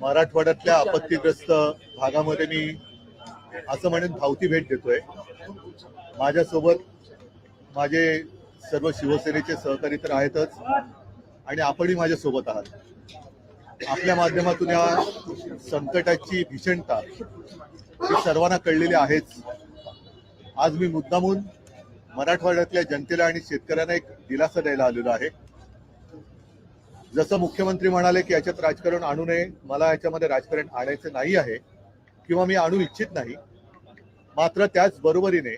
मराठवाड्यातल्या आपत्तीग्रस्त भागामध्ये मी असं म्हणेन धावती भेट देतोय. माझ्यासोबत माझे सर्व शिवसेनेचे सहकारी तर आहेतच आणि आपणही माझ्यासोबत आहात. आपल्या माध्यमातून या संकटाची भीषणता ही सर्वांना कळलेली आहेच. आज मी मुद्दामून मराठवाड्यातल्या जनतेला आणि शेतकऱ्यांना एक दिलासा द्यायला आलेलो आहे. जसं मुख्यमंत्री म्हणाले की याच्यात राजकारण आणू नये मला याच्यामध्ये राजकारण आणायचं नाही आहे किंवा मी आणू इच्छित नाही मात्र त्याच बरोबरीने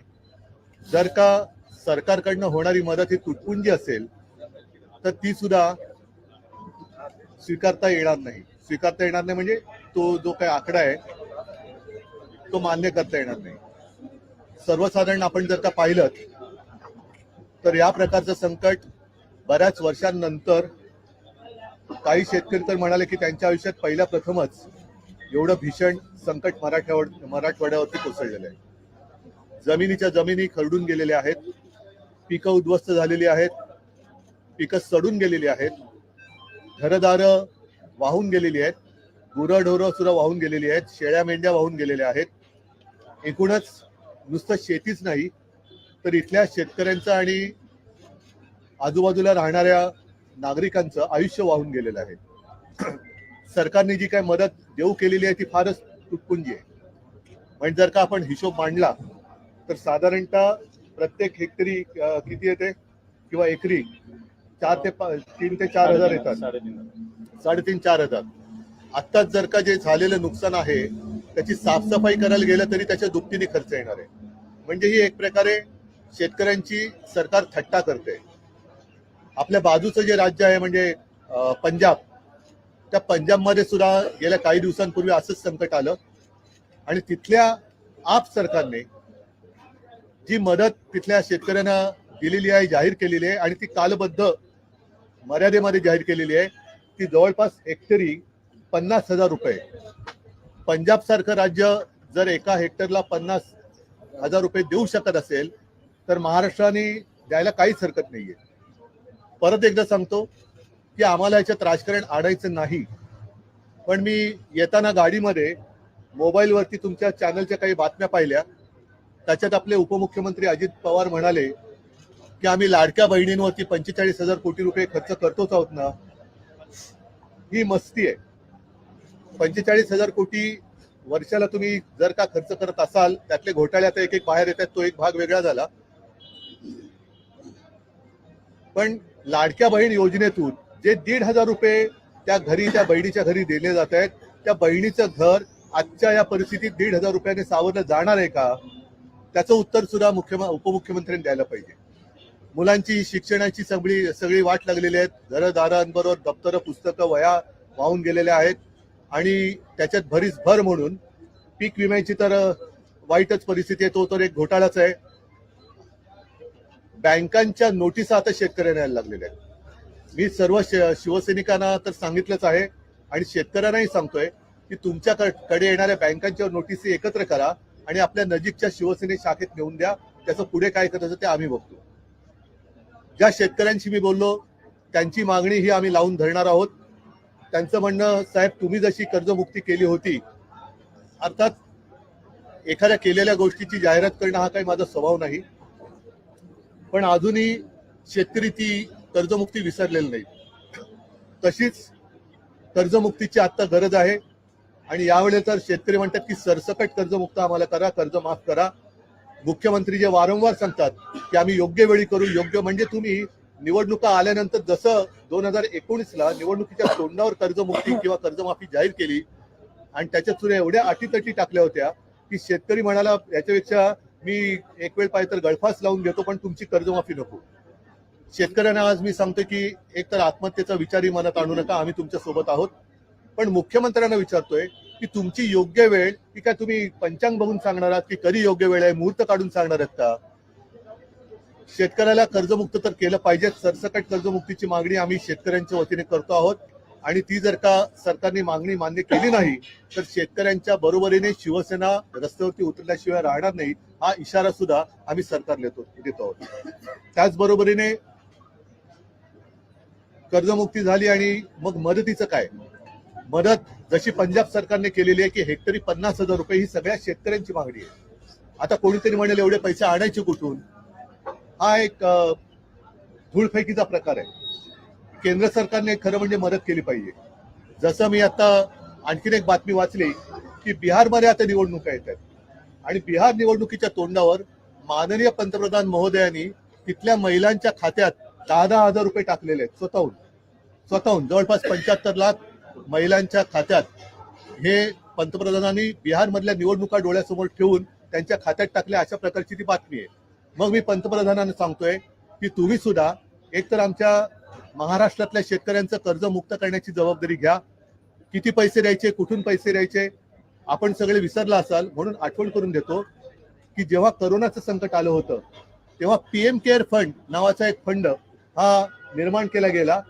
जर का सरकारकडनं होणारी मदत ही तुटपुंजी असेल तर ती सुद्धा स्वीकारता येणार नाही. स्वीकारता येणार नाही म्हणजे तो जो काही आकडा आहे तो मान्य करता येणार नाही. सर्वसाधारण आपण जर का पाहिलं तर या प्रकारचं संकट बऱ्याच वर्षांनंतर काही शेतकरी तर म्हणाले की त्यांच्या आयुष्यात पहिल्या प्रथमच एवढं भीषण संकट मराठवाड मराठवाड्यावरती कोसळलेलं आहे. जमिनीच्या जमिनी खरडून गेलेल्या आहेत. पिकं उद्ध्वस्त झालेली आहेत. पिकं सडून गेलेली आहेत. घरदारं वाहून गेलेली आहेत. गुरंढोरं सुद्धा वाहून गेलेली आहेत. शेळ्या मेंढ्या वाहून गेलेल्या आहेत. एकूणच नुसतं शेतीच नाही तर इथल्या शेतकऱ्यांचं आणि आजूबाजूला राहणाऱ्या नागरिकांचं आयुष्य वाहून गेलेलं आहे. सरकारने जी काही मदत देऊ केलेली आहे ती फारच तुटपुंजी आहे. म्हणजे जर का आपण हिशोब मांडला तर साधारणतः प्रत्येक हेक्टरी किती येते? किंवा एकरी? चार ते पा- तीन ते चार हजार येतात. साडेतीन चार हजार. आत्ताच जर का जे झालेलं नुकसान आहे त्याची साफसफाई करायला गेलं तरी त्याच्या दुपटीने खर्च येणार आहे. म्हणजे ही एक प्रकारे शेतकऱ्यांची सरकार थट्टा करते. आपल्या बाजूचं जे राज्य आहे म्हणजे पंजाब त्या पंजाबमध्ये सुद्धा गेल्या काही दिवसांपूर्वी असंच संकट आलं. आणि तिथल्या आप सरकारने जी मदत तिथल्या शेतकऱ्यांना दिलेली आहे जाहीर केलेली आहे आणि ती कालबद्ध मर्यादेमध्ये जाहीर केलेली आहे ती जवळपास हेक्टरी पन्नास हजार रुपये. पंजाब सारखं राज्य जर एका हेक्टरला पन्नास हजार रुपये देऊ शकत असेल तर महाराष्ट्राने द्यायला काहीच हरकत नाहीये. परत एकदा सांगतो की आम्हाला याच्यात राजकारण आणायचं नाही. पण मी येताना गाडीमध्ये मोबाईलवरती तुमच्या चॅनलच्या काही बातम्या पाहिल्या. त्याच्यात आपले उपमुख्यमंत्री अजित पवार म्हणाले की आम्ही लाडक्या बहिणींवरती पंचेचाळीस हजार कोटी रुपये खर्च करतोच आहोत ना. ही मस्ती आहे. पंचेचाळीस हजार कोटी वर्षाला तुम्ही जर का खर्च करत असाल त्यातले घोटाळे आता एक एक बाहेर येतात तो एक भाग वेगळा झाला. पण लाडक्या बहीण योजनेतून जे दीड हजार रुपये त्या घरी त्या बहिणीच्या घरी दिले जात आहेत. त्या बहिणीचं घर आजच्या या परिस्थितीत दीड हजार रुपयाने सावरलं जाणार आहे का? त्याचं उत्तर सुद्धा मुख्य उपमुख्यमंत्र्यांनी द्यायला पाहिजे. मुलांची शिक्षणाची सगळी सगळी वाट लागलेली आहेत. घरदारांबरोबर दप्तरं पुस्तकं वया वाहून गेलेल्या आहेत. आणि त्याच्यात भरीस भर म्हणून पीक विम्याची तर वाईटच परिस्थिती आहे. तो तर एक घोटाळाच आहे. बँकांच्या नोटिसा आता शेतकऱ्यांना यायला लागलेल्या आहेत. मी सर्व शिवसैनिकांना तर सांगितलंच आहे आणि शेतकऱ्यांनाही सांगतोय की तुमच्या कडे येणाऱ्या बँकांच्या नोटिसी एकत्र करा आणि आपल्या नजीकच्या शिवसेने शाखेत नेऊन द्या. त्याचं पुढे काय करायचं ते आम्ही बघतो. ज्या शेतकऱ्यांशी मी बोललो त्यांची मागणी ही आम्ही लावून धरणार आहोत. त्यांचं म्हणणं साहेब तुम्ही जशी कर्जमुक्ती केली होती अर्थात एखाद्या केलेल्या गोष्टीची जाहिरात करणं हा काही माझा स्वभाव नाही. पण अजूनही शेतकरी ती कर्जमुक्ती विसरलेली नाही. तशीच कर्जमुक्तीची आता गरज आहे. आणि यावेळेस तर शेतकरी म्हणतात की सरसकट कर्जमुक्त आम्हाला करा कर्ज माफ करा. मुख्यमंत्री जे वारंवार सांगतात की आम्ही योग्य वेळी करू योग्य म्हणजे तुम्ही निवडणुका आल्यानंतर जसं दोन हजार एकोणीसला निवडणुकीच्या तोंडावर कर्जमुक्ती किंवा कर्जमाफी जाहीर केली आणि त्याच्यात सुद्धा एवढ्या अटीतटी टाकल्या होत्या की शेतकरी म्हणाला याच्यापेक्षा मी एक वेळ पाहिजे तर गळफास लावून घेतो पण तुमची कर्जमाफी नको. शेतकऱ्यांना आज मी सांगतो की एक तर आत्महत्येचा विचारही मनात आणू नका आम्ही तुमच्यासोबत आहोत. पण मुख्यमंत्र्यांना विचारतोय की तुमची योग्य वेळ की काय तुम्ही पंचांग बघून सांगणार आहात की कधी योग्य वेळ आहे मुहूर्त काढून सांगणार आहात का? शेतकऱ्याला कर्जमुक्त तर केलं पाहिजे सरसकट कर्जमुक्तीची मागणी आम्ही शेतकऱ्यांच्या वतीने करतो आहोत. आणि ती जर का सरकारने मागणी मान्य केली नाही तर शेतकऱ्यांच्या बरोबरीने शिवसेना रस्त्यावरती उतरल्याशिवाय राहणार नाही हा इशारा सुद्धा आम्ही सरकार देतो देतो आहोत. त्याचबरोबरीने कर्जमुक्ती झाली आणि मग मदतीचं काय? मदत जशी पंजाब सरकारने केलेली आहे की हेक्टरी पन्नास हजार रुपये ही सगळ्या शेतकऱ्यांची मागणी आहे. आता कोणीतरी म्हणेल एवढे पैसे आणायचे कुठून? हा एक धूळफेकीचा प्रकार आहे. केंद्र सरकारने खरं म्हणजे मदत केली पाहिजे. जसं मी आता आणखीन एक बातमी वाचली की बिहारमध्ये आता निवडणुका येत आहेत आणि बिहार निवडणुकीच्या तोंडावर माननीय पंतप्रधान महोदयांनी तिथल्या महिलांच्या खात्यात दहा दहा हजार रुपये टाकलेले आहेत स्वतःहून. स्वतःहून. जवळपास पंच्याहत्तर लाख महिलांच्या खात्यात हे पंतप्रधानांनी बिहारमधल्या निवडणुका डोळ्यासमोर ठेवून त्यांच्या खात्यात टाकल्या अशा प्रकारची ती बातमी आहे. मग मी पंतप्रधानांना सांगतोय की तुम्ही सुद्धा एकतर आमच्या महाराष्ट्रातल्या शेतकऱ्यांचं कर्ज मुक्त करण्याची जबाबदारी घ्या. किती पैसे द्यायचे कुठून पैसे द्यायचे आपण सगळे विसरला असाल म्हणून आठवण करून देतो की जेव्हा करोनाचं संकट आलं होतं तेव्हा पीएम केअर फंड नावाचा एक फंड हा निर्माण केला गेला.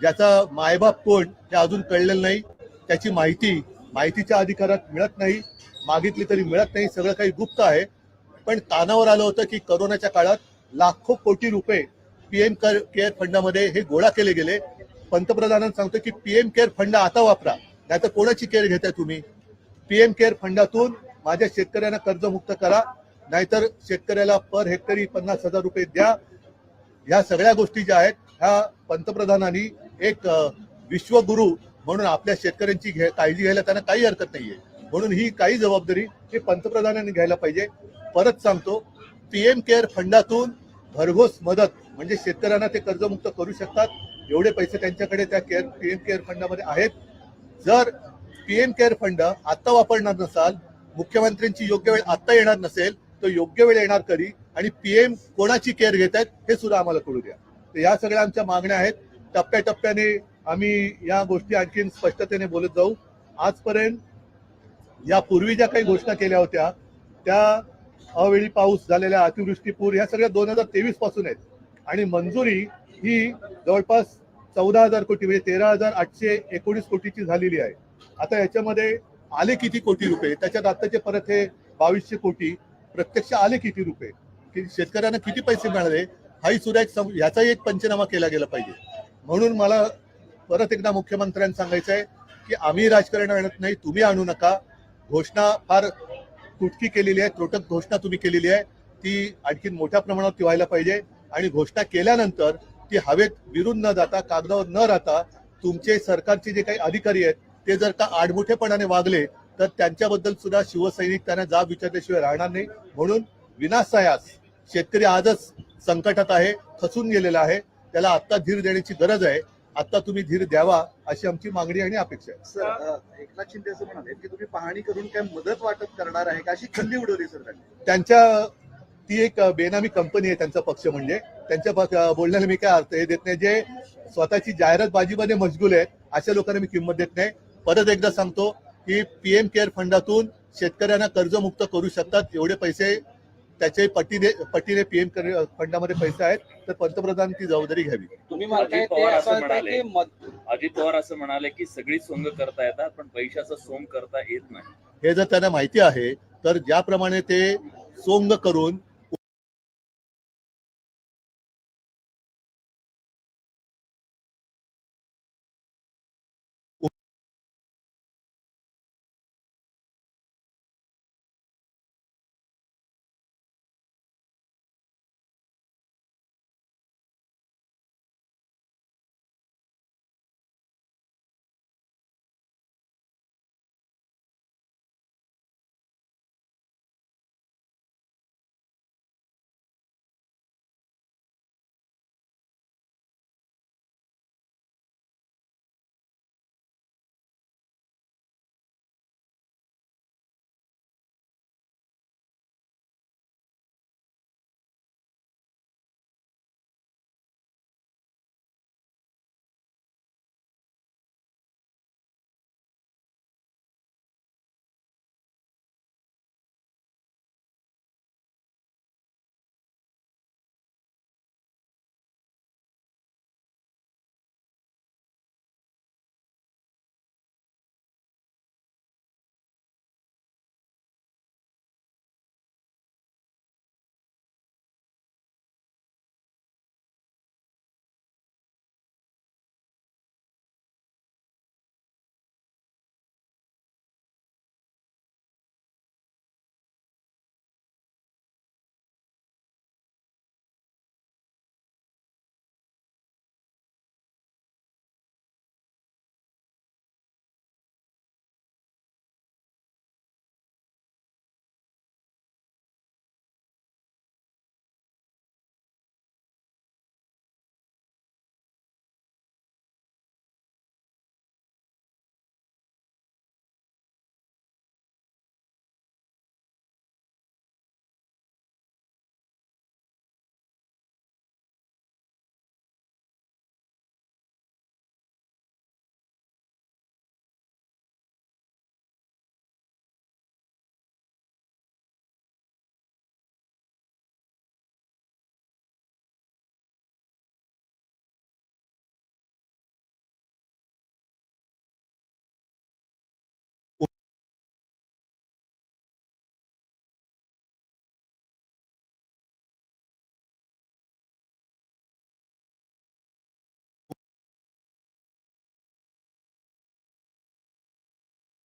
ज्याचा मायबाप कोण हे अजून कळलेलं नाही. त्याची माहिती माहितीच्या अधिकारात मिळत नाही. मागितली तरी मिळत नाही. सगळं काही गुप्त आहे. पण कानावर आलं होतं की करोनाच्या काळात लाखो कोटी रुपये पीएम केअर फंडामध्ये हे गोळा केले गेले. पंतप्रधानांना सांगतो की पीएम केअर फंड आता वापरा नाहीतर कोणाची केअर घेताय तुम्ही? पीएम केअर फंडातून माझ्या शेतकऱ्यांना कर्जमुक्त करा नाहीतर शेतकऱ्याला पर हेक्टरी पन्नास हजार रुपये द्या. ह्या सगळ्या गोष्टी ज्या आहेत ह्या पंतप्रधानांनी एक विश्वगुरु म्हणून आपल्या शेतकऱ्यांची घे- काळजी घ्यायला त्यांना काही हरकत नाहीये. म्हणून ही काही जबाबदारी हे पंतप्रधानांनी घ्यायला पाहिजे. परत सांगतो पीएम केअर फंडातून भरघोस मदत म्हणजे शेतकऱ्यांना ते कर्जमुक्त करू शकतात. एवढे पैसे त्यांच्याकडे त्या केअर पीएम केअर फंडामध्ये आहेत. जर पीएम केअर फंड आत्ता वापरणार नसाल मुख्यमंत्र्यांची योग्य वेळ आत्ता येणार नसेल तर योग्य वेळ येणार करी आणि पीएम कोणाची केअर घेत आहेत हे सुद्धा आम्हाला कळू द्या. तर या सगळ्या आमच्या मागण्या आहेत. टप्प्याटप्प्याने आम्ही या गोष्टी आणखीन स्पष्टतेने बोलत जाऊ. आजपर्यंत यापूर्वी ज्या काही घोषणा केल्या होत्या त्या अवेळी पाऊस झालेल्या अतिवृष्टी पूर या सगळ्या दोन हजार तेवीसपासून आहेत. आणि मंजुरी ही जवळपास चौदा हजार कोटी म्हणजे तेरा हजार आठशे एकोणीस कोटीची झालेली आहे. आता याच्यामध्ये आले किती कोटी रुपये? त्याच्यात आताचे परत हे बावीसशे कोटी प्रत्यक्ष आले किती रुपये? की शेतकऱ्यांना किती पैसे मिळाले? हाही सुद्धा एक सम- ह्याचाही एक पंचनामा केला गेला पाहिजे. म्हणून मला परत एकदा मुख्यमंत्र्यांना सांगायचं आहे की आम्ही राजकारण आणत नाही तुम्ही आणू नका. घोषणा फार तुटकी केलेली आहे त्रोटक घोषणा तुम्ही केलेली आहे ती आणखी मोठ्या प्रमाणात ती व्हायला पाहिजे. आणि घोषणा केल्यानंतर ती हवेत विरून न जाता कागदावर न राहता तुमचे सरकारचे जे काही अधिकारी आहेत ते जर का आडमुठेपणाने वागले तर त्यांच्याबद्दल सुद्धा शिवसैनिक त्यांना जाब विचारल्याशिवाय राहणार नाही. म्हणून विनासायास शेतकरी आजच संकटात आहे खचून गेलेला आहे. त्याला आत्ता धीर देण्याची गरज आहे. आता तुम्ही धीर द्यावा अशी आमची मागणी आणि अपेक्षा आहे. सर अ, एकनाथ शिंदे असं म्हणाले की तुम्ही पाहणी करून काय मदत वाटप करणार आहे का? अशी खिल्ली उडवली सर त्यांनी. त्यांच्या ती एक बेनामी कंपनी आहे त्यांचा पक्ष म्हणजे. त्यांच्या बोलण्याला मी काय अर्थ हे देत नाही. जे स्वतःची जाहिरात बाजीमध्ये मशगूल आहेत अशा लोकांना मी किंमत देत नाही. परत एकदा सांगतो की पीएम केअर फंडातून शेतकऱ्यांना कर्जमुक्त करू शकतात एवढे पैसे त्याचे पटीने पटीने पीएम फंडामध्ये पैसे आहेत तर पंतप्रधान ती जबाबदारी घ्यावी तुम्ही म्हणताय अजित ते पवार असं म्हणाले. अजित पवार असं म्हणाले की सगळी सोंग करता येतात पण पैशाचं सोंग करता येत नाही हे जर त्यांना माहिती आहे तर ज्याप्रमाणे ते सोंग करून